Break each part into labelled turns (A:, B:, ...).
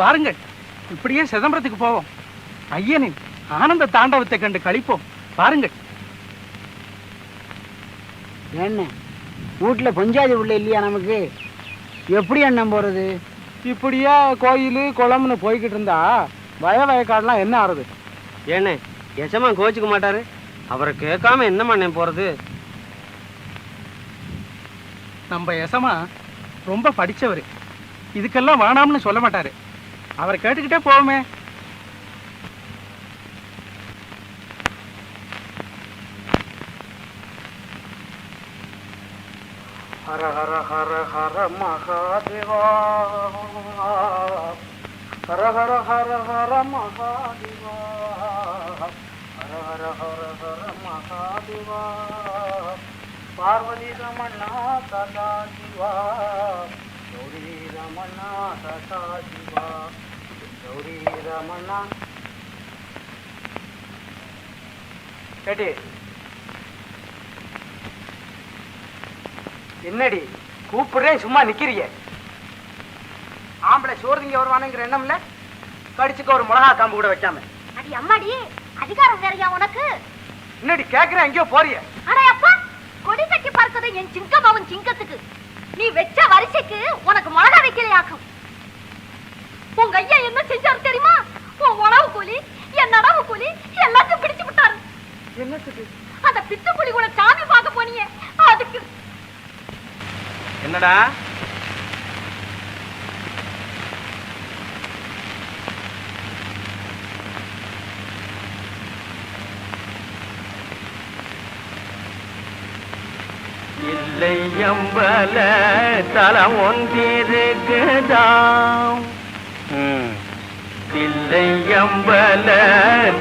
A: வாருங்கள் இப்படியே சிதம்பரத்துக்கு போவோம். ஐயனின் ஆனந்த தாண்டவத்தை கண்டு கழிப்போம் பாருங்கள்.
B: என்ன? வீட்டில் பொஞ்சாதி உள்ள இல்லையா நமக்கு? எப்படி அண்ணன் போகிறது
C: இப்படியா கோயில் குளம்னு போய்கிட்டு இருந்தா வய வயக்காடெல்லாம் என்ன ஆறுது?
D: ஏண்ணே எசமா கோச்சுக்க மாட்டாரு? அவரை கேட்காம என்ன பண்ணேன் போறது?
A: நம்ம எசமா ரொம்ப படிச்சவர். இதுக்கெல்லாம் வேணாம்னு சொல்ல மாட்டாரு. அவரை கேட்டுக்கிட்டே போவோமே
C: ஹர ஹர ஹர ஹர மகாதேவா ஹர ஹர ஹர ஹர மகாதேவா ஹர ஹர ஹர ஹர மகாதேவா பார்வதி ரமணா சதா சிவா கௌரி ரமணா சதா சிவா கௌரி ரமணா கேட்டி என்னடி? கூப்பிடுறேன் சும்மா நிக்கிறிய? ஆம்பளை சோறு திங்க வருவானுங்கிற எண்ணம் இல்ல கடிச்சுக்க ஒரு மிளகா காம்பு கூட வைக்காம.
E: அடி அம்மாடி அதிகாரம் வேறையா உனக்கு?
C: என்னடி கேக்குறேன் எங்கேயோ போறிய?
E: அட அப்பா கொடி கட்டி பறக்குது என் சிங்கம் அவன் சிங்கத்துக்கு. நீ வெச்ச வரிசைக்கு உனக்கு மிளகா வைக்கலையாக்கும் உங்க ஐயா என்ன செஞ்சாரு தெரியுமா? உன் உணவு கூலி என் நடவு கூலி எல்லாத்தையும் பிடிச்சு விட்டாரு.
C: என்னத்துக்கு
E: அந்த பித்து புலி கூட சாமி பார்க்க போனீங்க. அதுக்கு
D: என்னடா? இல்லை எம்பல தலம் ஒன்றிருக்குதாம். தில்லையம்பல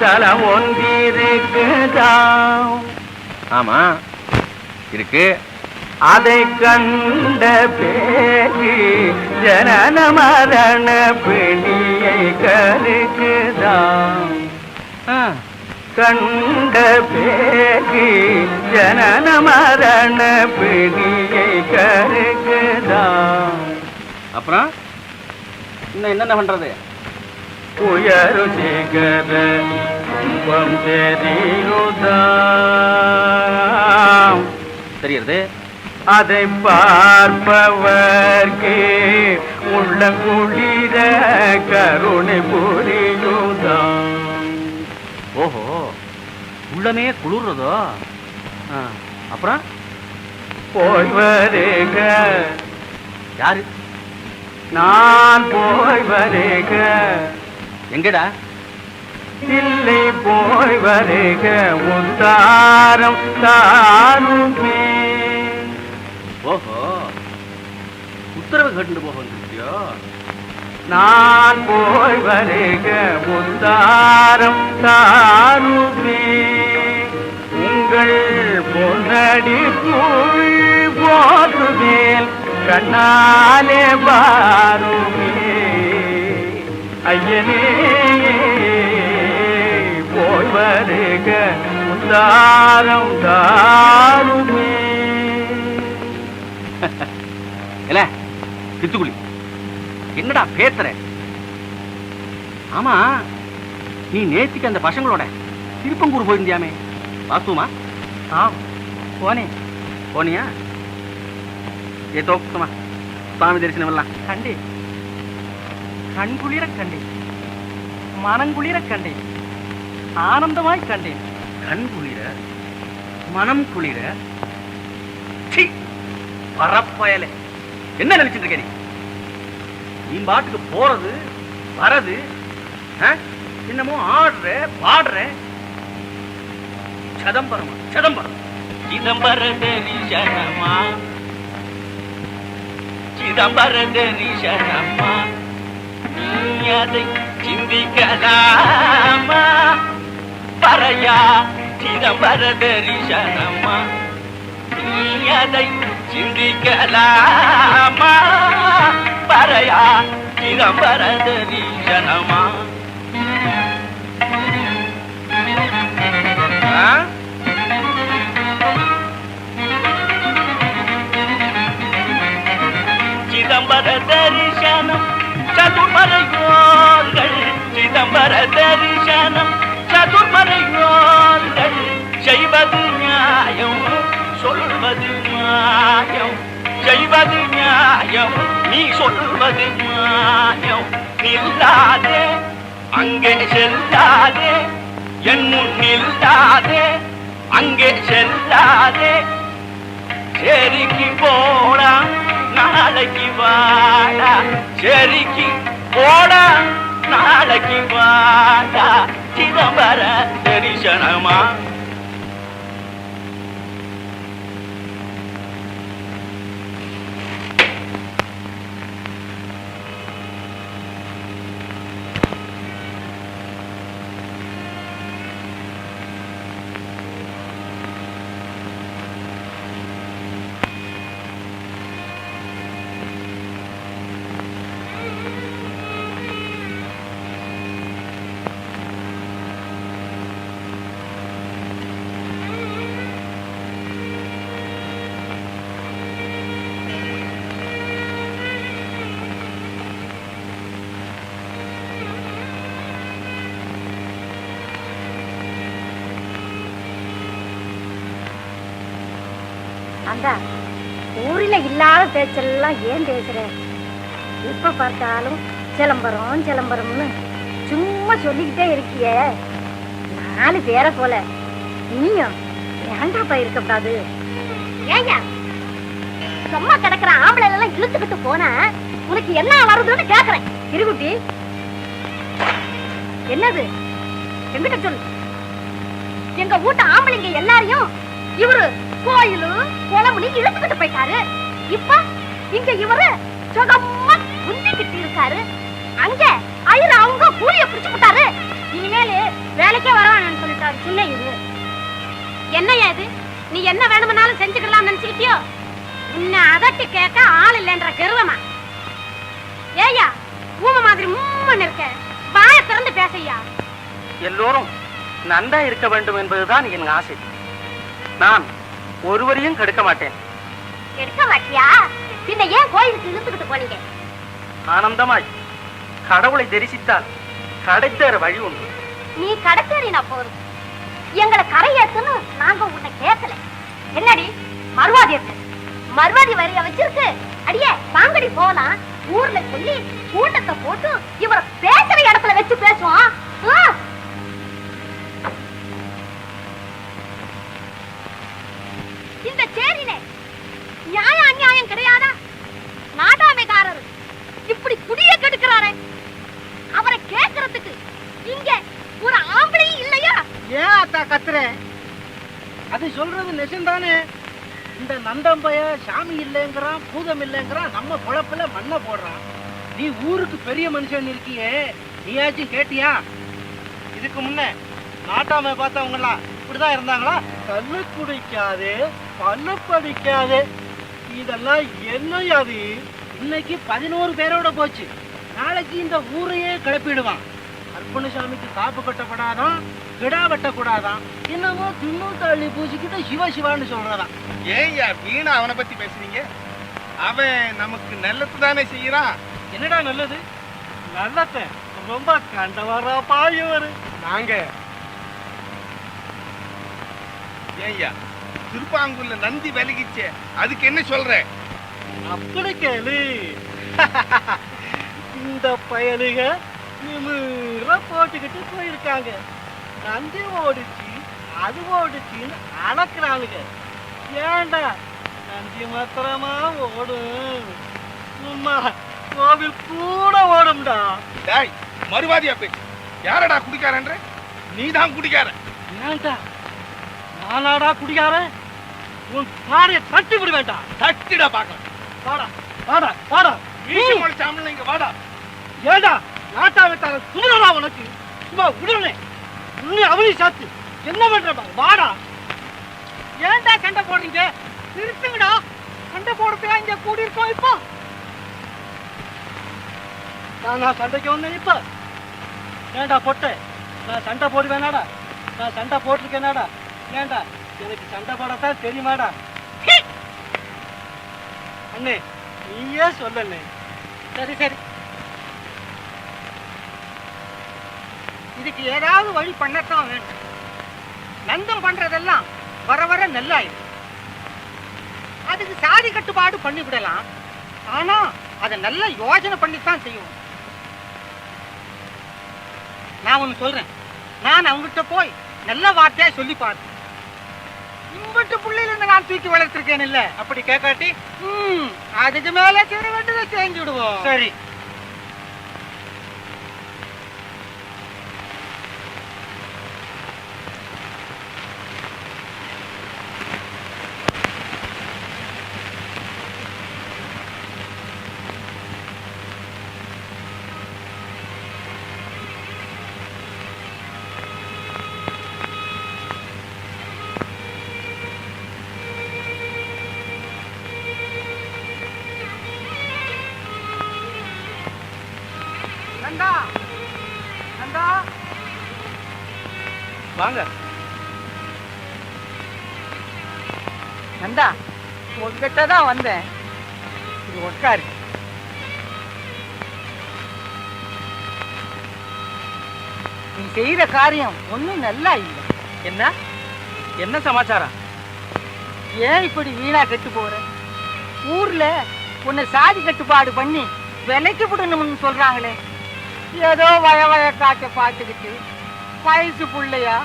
D: தலம் ஒன்றிருக்குதாம் ஆமா இருக்கு. அதை கண்ட பேரி ஜனன மரண பிடியை கருக்குதாம் கண்ட பேரி ஜனன மரண பிடியை கருக்குதாம் அப்புறம்? இன்னும் என்னென்ன பண்றது? உயரு சிகர தெரியுது அதை பார்ப்பவர்க்கு உள்ள குளிர கருணை புரியுதாம் ஓஹோ உள்ளமே குளிர்றதோ? அப்புறம்? போய் வருக யாரு? நான் போய் வருக. எங்கடா? இல்லை போய் வருக. உத்தாரம் தாருமே ஓஹோ. உத்தரவு கேட்டு போக வந்துருக்கியோ நான் போய் வருக. உத்தாரம் தாருமே உங்கள் பொன்னடி பூள் போற்றுவேல் கண்ணாலே பாருமே. ஐயனே போய் வருக உத்தாரம் தாருமே. இல்ல பித்துக்குழி என்னடா பேசுற? ஆமா நீ நேத்திக்கு அந்த பசங்களோட திருப்பங்கூர் போயிருந்தியாமே. வாஸ்துமா
A: ஆம் போனேன்.
D: போனியா? சுவாமி தரிசனம் எல்லாம்
A: கண்டேன் கண் குளிர கண்டேன் மனங்குளிர கண்டேன் ஆனந்தமாய் கண்டேன்
D: கண் குளிர மனம் குளிர? சீ, பரப்பயலே. என்ன நினைச்சிட்டு இருக்க நீ? நீ பாட்டுக்கு போறது வரது? என்னமோ ஆடுற பாடுற. சதம்பரமா? சதம்பரம். சிதம்பர தரிசனமா சிதம்பர நீ அதை சிந்திக்கலாமா? பறையா சிதம்பர தரிசனமா நீ அதை சிந்திக்கலாமா? பறையா சிதம்பர நீ சொல்வது மாயம் நில்லாதே அங்கே செல்லாதே என் முன் நில்லாதே அங்கே செல்லாதே. செரிக்கு போடா நாளைக்கு வாடா. செரிக்கு போடா நாளைக்கு வாடா. சிதம்பர தரிசனமா
E: அந்த ஊரில இல்லாத பேச்செல்லாம் ஏன் பேசுற? எப்ப பார்த்தாலும் சிலம்பரம் சிலம்பரம்னு சும்மா சொல்லிக்கிட்டே இருக்கியே. நாலு பேரை போல நீயும் ஏண்டாப்பா இருக்கக்கூடாது ஏங்க சும்மா கிடக்குற ஆம்பளை எல்லாம் இழுத்துக்கிட்டு போனா உனக்கு என்ன வருதுன்னு கேக்குறேன். இருகுட்டி என்னது? எங்கிட்ட சொல்லு. எங்க வீட்டு ஆம்பளைங்க எல்லாரையும் இவரு கோயிலு குளமுனி இழுத்துக்கிட்டு போயிட்டாரு. இப்ப இங்க இவரு சுகமா குந்திக்கிட்டு இருக்காரு. அங்க ஐயர் அவங்க கூலிய பிடிச்சு விட்டாரு. இனிமேலு வேலைக்கே வரவானு சொல்லிட்டாரு சின்ன இது. என்னையா இது? நீ என்ன வேணும்னாலும் செஞ்சுக்கலாம் நினைச்சுக்கிட்டியோ? உன்னை அதட்டி கேட்க ஆள் இல்லைன்ற கருவமா? ஏய்யா ஊம மாதிரி மூமன் இருக்க. வாய திறந்து பேசையா
D: எல்லோரும் நன்றா இருக்க வேண்டும் என்பதுதான் என் ஆசை. நான் ஒருவரையும் கெடுக்க மாட்டேன்.
E: எடுக்க மாட்டியா? பின்ன ஏன் கோயிலுக்கு இழுத்துக்கிட்டு போனீங்க?
D: ஆனந்தமாய் கடவுளை தரிசித்தால் கிடைத்தேற வழி உண்டு.
E: நீ கடத்தேறினா போதும். எங்களை கரையேத்துன்னு நாங்க உன்னை கேட்கல என்னடி? மறுவாதி இருக்கு மறுவாதி வரிய வச்சிருக்கு. அடியே வாங்கடி போலாம். ஊர்ல சொல்லி கூட்டத்தை போட்டு இவரை பேசுற இடத்துல வச்சு பேசுவோம் ஆ? இந்த சேரிலே நியாய அநியாயம் கிடையாதா நாட்டாமைக்காரர் இப்படி குடிய கெடுக்கிறாரே அவரை கேட்கறதுக்கு இங்க ஒரு ஆம்பளையும் இல்லையா
B: ஏன் கத்துறேன் அது சொல்றது நெசந்தானே இந்த நந்தம்பைய சாமி இல்லைங்கிறான் பூதம் இல்லைங்கிறான் நம்ம குழப்பில் மண்ணை போடுறான். நீ ஊருக்கு பெரிய மனுஷன் இருக்கியே நீயாச்சும் கேட்டியா? இதுக்கு முன்ன நாட்டாமை பார்த்தவங்களாம் இப்படிதான் இருந்தாங்களா? கல்லு குடிக்காது பல்லு படிக்காதே. இதெல்லாம் அது இன்னைக்கு பதினோரு பேரோட போச்சு. நாளைக்கு இந்த ஊரையே கிளப்பிடுவான். அர்ப்பணசாமிக்கு காப்பு கட்டப்படாதான் கிடா வெட்டக்கூடாதான் என்னமோ தின்னு தள்ளி பூசிக்கிட்டு சிவ சிவான்னு சொல்றதான்.
F: ஏய்யா வீணா அவனை பத்தி பேசுறீங்க? அவன் நமக்கு நல்லது தானே செய்யறான்
B: என்னடா நல்லது? நல்லத்த ரொம்ப கண்டவரா பாயவர். நாங்க.
F: ஏய்யா திருப்பாங்கூர்ல நந்தி விலகிச்சே அதுக்கு என்ன சொல்ற?
B: அப்படி கேளு. இந்த பயலுக நிமிர போட்டுக்கிட்டு போயிருக்காங்க. நந்தி ஓடிச்சு அது ஓடிச்சுன்னு அளக்குறானுங்க ஏண்டா நந்தி மாத்திரமா ஓடும் சும்மா கோவில் கூட ஓடும்டா.
F: டேய் மறுவாதியா பேசு யாரடா குடிக்காரன்ற? நீ தான் குடிக்கார.
B: ஏண்டா நானாடா குடிகாரன் உன் பாடைய தட்டி விட வேண்டாம்
F: தட்டிடா பாக்கலாம்
B: வாடா வாடா வாடா.
F: ஈசி முளைச்சாமல் இங்க வாடா.
B: ஏண்டா நாட்டா வெட்டார சுமரடா உனக்கு? சும்மா உடனே. உன்னை அவனி சாத்து. என்ன பண்ற வாடா. ஏன்டா சண்டை போடுறீங்க? நிறுத்துங்கடா சண்டை போடுறதுக்கா இங்க கூடி இருக்கோம் இப்போ. நான் சண்டைக்கு வந்தேன் இப்ப. ஏண்டா பொட்டை? நான் சண்டை போடுவேனாடா நான் சண்டை போட்டிருக்கேனாடா ஏண்டா எனக்கு சண்டை போடத்தான் தெரியுமாடா? அண்ணே நீயே சொல்லண்ணே. சரி சரி. இதுக்கு ஏதாவது வழி பண்ணத்தான் வேணும். நந்தம் பண்றதெல்லாம் வர வர நல்லாயிடும். அதுக்கு சாதி கட்டுப்பாடு பண்ணி விடலாம் ஆனா
G: அதை நல்லா யோசனை பண்ணி தான் செய்வோம் நான் ஒன்று சொல்றேன். நான் அவங்ககிட்ட போய் நல்ல வார்த்தையா சொல்லி பார்த்தேன். இம்பட்டு பிள்ளையில இருந்து நான் தூக்கி வளர்த்திருக்கேன் இல்ல?
B: அப்படி கேட்காட்டி?
G: அதுக்கு மேல செய்ய வேண்டியதை செஞ்சு விடுவோம்
B: சரி.
A: வாங்க.
G: நந்தா உங்ககிட்ட தான் வந்தேன். இது உட்காரு. நீ செய்யற காரியம் ஒண்ணும் நல்லா இல்லை.
A: என்ன? என்ன சமாச்சாரம்?
G: ஏன் இப்படி வீணா கெட்டு போற? ஊர்ல உன்னை சாதி கட்டுப்பாடு பண்ணி விலைக்கு விடணும்னு சொல்றாங்களே. ஏதோ வய வய காட்ட பார்த்துக்கிட்டு வயசு புள்ளையா?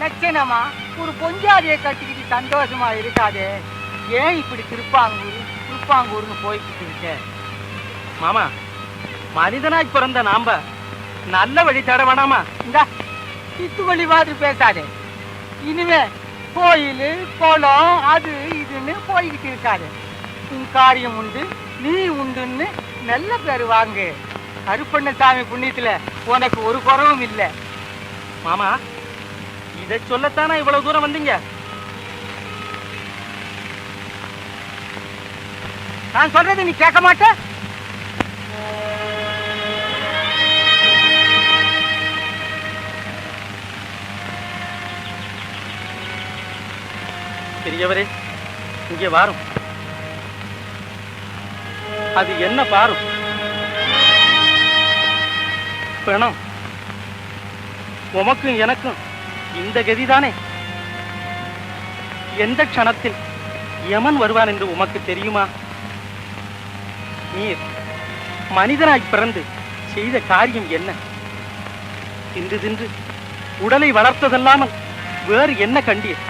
G: லட்சணமா? ஒரு பொஞ்சாதியை கட்டிக்கிட்டு சந்தோஷமா இருக்காதே. ஏன் இப்படி திருப்பாங்கூர் திருப்பாங்கூர்னு போய்கிட்டு இருக்க?
A: மாமா மனிதனாய் பிறந்த நாம நல்ல வழி தேட வேணாமா?
G: இந்த சித்து வழி மாதிரி பேசாதே. இனிமே கோயில் குளம் அது இதுன்னு போய்கிட்டு இருக்காது. உன் காரியம் உண்டு நீ உண்டுன்னு நல்ல பேர் வாங்கு. கருப்பண்ணசாமி புண்ணியத்துல உனக்கு ஒரு குறவும் இல்லை.
A: மாமா இதை சொல்லத்தானா இவ்வளவு தூரம் வந்தீங்க?
G: நான் சொல்றது நீ கேட்க மாட்ட?
A: பெரியவரே இங்கே வாரும். அது என்ன பாரும்? பிணம். உமக்கும் எனக்கும் இந்த கதிதானே? எந்த க்ஷணத்தில் யமன் வருவான் என்று உமக்கு தெரியுமா? நீர் மனிதனாய் பிறந்து செய்த காரியம் என்ன? தின்று தின்று உடலை வளர்த்ததல்லாமல் வேறு என்ன கண்டீர்?